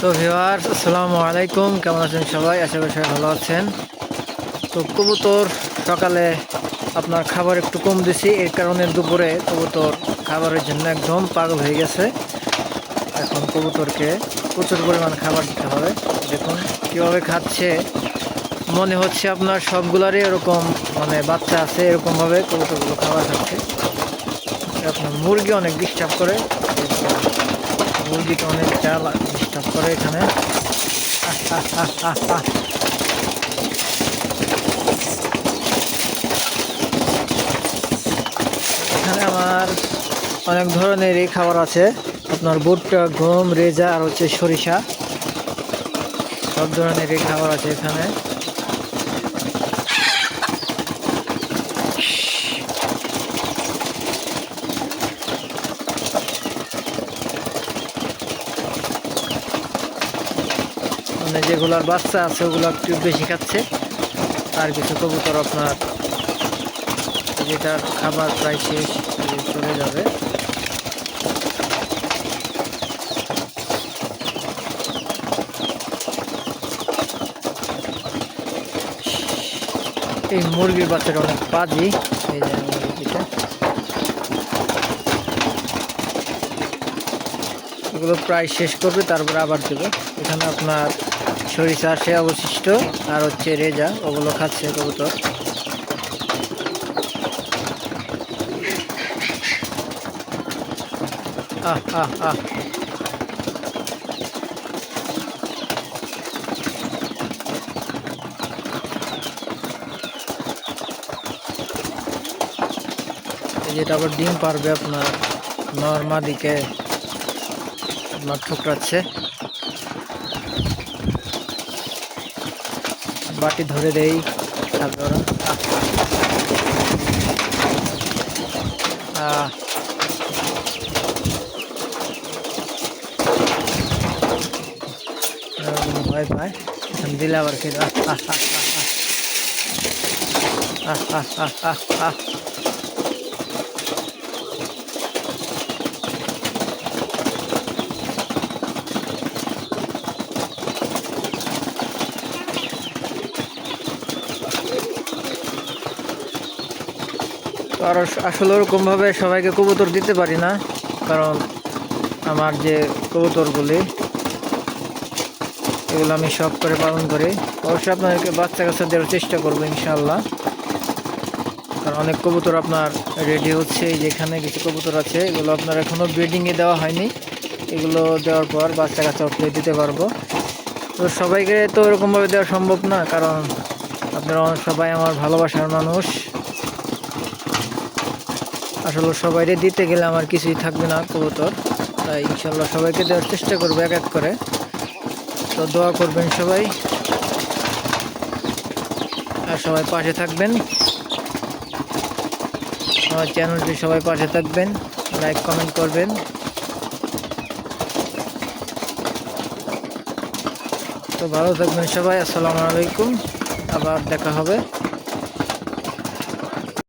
তো ভিওয়ার আসসালামু আলাইকুম। কেমন আছেন সবাই? আশা করি সবাই ভালো আছেন। তো কবুতর সকালে আপনার খাবার একটু কম দিছি, এর কারণে দুপুরে কবুতর খাবারের জন্য একদম পাগল হয়ে গেছে। এখন কবুতরকে প্রচুর পরিমাণ খাবার দিতে হবে। দেখুন কীভাবে খাচ্ছে। মনে হচ্ছে আপনার সবগুলারই এরকম মানে বাচ্চা আছে, এরকমভাবে কবুতরগুলো খাবার খাচ্ছে আপনার মুরগি অনেক ডিস্টার্ব করে। মুরগিকে অনেক চাল ডিস্টার্ব করে এখানে। এখানে আমার অনেক ধরনের এই খাবার আছে। আপনার ভুট্টা, গম, রেজা আর হচ্ছে সরিষা। সব ধরনের এই খাবার আছে এখানে। মানে যেগুলার বাচ্চা আছে, ওগুলো একটু বেশি খাচ্ছে। আর কিছু কবুতর আপনার, যেটার খাবার প্রায় শেষ চলে যাবে। এই মুরগির বাচ্চাটা অনেক বাজি এই যে মুরগিটা। এগুলো প্রায় শেষ করবে, তারপরে আবার দেবে। এখানে আপনার সরিষা আছে অবশিষ্ট, আর হচ্ছে রেজা, ওগুলো খাচ্ছে কবুতর। আহ যেটা আবার ডিম পারবে আপনার নর্মা আপনার ঠুকরাচ্ছে বাটি ধরে দেই ভয় পায় দিলে আবার আহ আহ আহ। আহ আহ আহ আহ আহ। আর আসলে ওরকমভাবে সবাইকে কবুতর দিতে পারি না, কারণ আমার যে কবুতরগুলি, এগুলো আমি শখ করে পালন করি। অবশ্যই আপনাদেরকে বাচ্চা কাচ্চা দেওয়ার চেষ্টা করব ইনশাল্লাহ কারণ অনেক কবুতর আপনার রেডি হচ্ছে যেখানে কিছু কবুতর আছে, এগুলো আপনার এখনও ব্রিডিংয়ে দেওয়া হয়নি। এগুলো দেওয়ার পর বাচ্চা কাচ্চা উঠলে দিতে পারব। তো সবাইকে তো এরকমভাবে দেওয়া সম্ভব না, কারণ আপনারা সবাই আমার ভালোবাসার মানুষ। আসলে সবাইকে দিতে গেলে আমার কিছুই থাকবে না কবুতর। তাই ইনশাল্লাহ সবাইকে দেওয়ার চেষ্টা করব এক এক করে। তো দোয়া করবেন সবাই। আর সবাই পাশে থাকবেন। আমার চ্যানেলটি সবাই পাশে থাকবেন। লাইক, কমেন্ট করবেন। তো ভালো থাকবেন সবাই। আসসালামু আলাইকুম। আবার দেখা হবে।